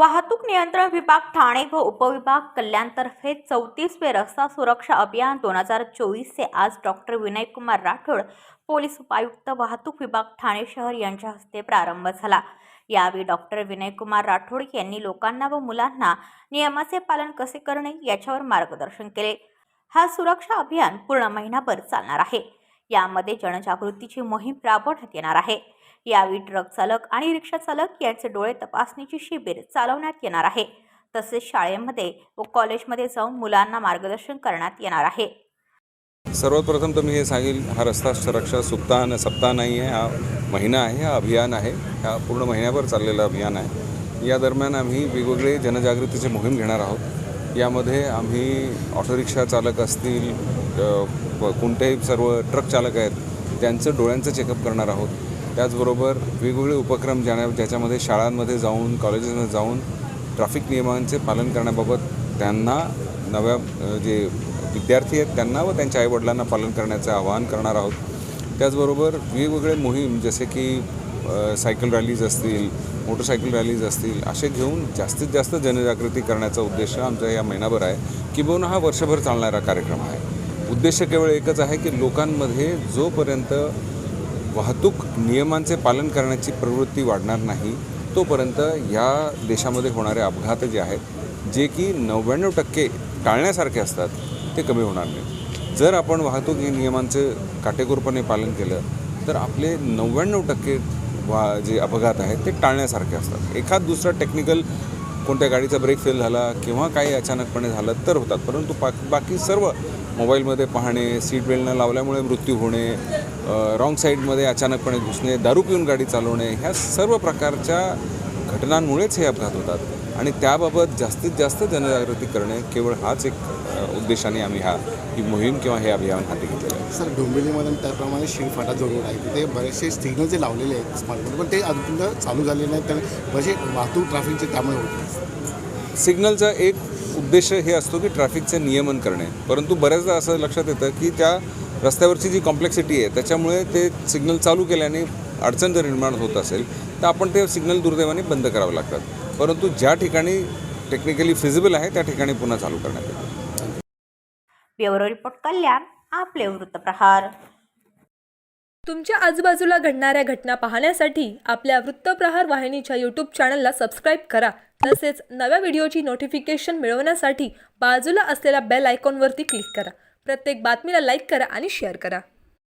वाहतूक नियंत्रण विभाग ठाणे व उपविभाग कल्याणतर्फे चौतीसवे रस्ता सुरक्षा अभियान दोन हजार चोवीसचे आज डॉक्टर विनयकुमार राठोड पोलीस उपायुक्त वाहतूक विभाग ठाणे शहर यांच्या हस्ते प्रारंभ झाला. यावेळी डॉक्टर विनयकुमार राठोड यांनी लोकांना व मुलांना नियमाचे पालन कसे करणे याच्यावर मार्गदर्शन केले. हा सुरक्षा अभियान पूर्ण महिनाभर चालणार आहे. यामध्ये जनजागृतीची मोहीम राबवण्यात येणार आहे. यावेळी ट्रक चालक आणि रिक्षा चालक यांचे डोळे तपासणीची शिबिर चालवण्यात येणार आहे. तसेच शाळेमध्ये व कॉलेजमध्ये जाऊन मुलांना मार्गदर्शन करण्यात येणार आहे. सर्वात प्रथम तर मी हे सांगेल हा रस्ता सुरक्षा सप्ताह न सप्ताह नाही आहे. हा महिना आहे हा अभियान आहे. हा पूर्ण महिन्याभर चाललेलं अभियान आहे. या दरम्यान आम्ही वेगवेगळे जनजागृतीचे मोहीम घेणार आहोत. यामध्ये आम्ही ऑटो रिक्षा चालक असतील कोणतेही सर्व ट्रक चालक आहेत त्यांचं डोळ्यांचं चेकअप करणार आहोत. त्याचबरोबर वेगवेगळे उपक्रम ज्याना ज्याच्यामध्ये शाळांमध्ये जाऊन कॉलेजेसमध्ये जाऊन ट्रॅफिक नियमांचे पालन करण्याबाबत त्यांना नव्या जे विद्यार्थी आहेत त्यांना व त्यांच्या आईवडिलांना पालन करण्याचं आवाहन करणार आहोत. त्याचबरोबर वेगवेगळे मोहीम जसे की सायकल रॅलीज असतील मोटरसायकल रॅलीज असतील असे घेऊन जास्तीत जास्त जनजागृती करण्याचा उद्देश आमचा या महिनाभर आहे. किंबहुना हा वर्षभर चालणारा कार्यक्रम आहे. उद्देश केवळ एकच आहे की लोकांमध्ये जोपर्यंत वाहतूक नियमांचे पालन करण्याची प्रवृत्ती वाढणार नाही तोपर्यंत या देशामध्ये होणारे अपघात जे आहेत जे की नव्याण्णव टक्के टाळण्यासारखे असतात ते कमी होणार नाही. जर आपण वाहतूक नियमांचे काटेकोरपणे पालन केलं तर आपले नव्याण्णव टक्के वा जे अपघात आहेत ते टाळण्यासारखे असतात. एखाद दुसरा टेक्निकल कोणत्या गाडीचा ब्रेक फेल झाला किंवा काही अचानकपणे झालं तर होतात. परंतु पा बाकी सर्व मोबाईलमध्ये पाहणे सीट बेल्ट न लावल्यामुळे मृत्यू होणे रॉंग साईडमध्ये अचानकपणे घुसणे दारू पिऊन गाडी चालवणे ह्या सर्व प्रकारच्या घटनांमुळेच हे अपघात होतात. आणि त्याबाबत जास्तीत जास्त जनजागृती करणे केवळ हाच एक उद्देशाने आम्ही हा ही मोहीम किंवा हे अभियान हाती घेतलेलं आहे. सर डोंबिवलीमध्ये त्याप्रमाणे शिरफाटा जो रोड आहे तिथे बरेचसे सिग्नल जे लावलेले आहेत स्मार्टफोन पण ते अजून चालू झाले नाहीत. तर बरेचसे वाहतूक ट्रॅफिकचे त्यामुळे होते. सिग्नलचा एक उद्देश हे असतो की ट्रॅफिकचे नियमन करणे. परंतु बऱ्याचदा असं लक्षात येतं की त्या रस्त्यावरची जी कॉम्प्लेक्सिटी आहे त्याच्यामुळे ते सिग्नल चालू केल्याने अडचण जर निर्माण होत असेल तर आपण ते सिग्नल दुर्दैवाने बंद करावे लागतात. परंतु ज्या ठिकाणी टेक्निकली फिजिबल आहे त्या ठिकाणी पुन्हा चालू करण्यात येतात ब्युरो रिपोर्ट कल्याण आपले वृत्तप्रहार तुमच्या आजूबाजूला घडणाऱ्या घटना पाहण्यासाठी आपल्या वृत्तप्रहार वाहिनीच्या यूट्यूब चॅनलला सबस्क्राईब करा. तसेच नव्या व्हिडिओची नोटिफिकेशन मिळवण्यासाठी बाजूला असलेल्या बेल आयकॉनवरती क्लिक करा. प्रत्येक बातमीला लाईक करा आणि शेअर करा.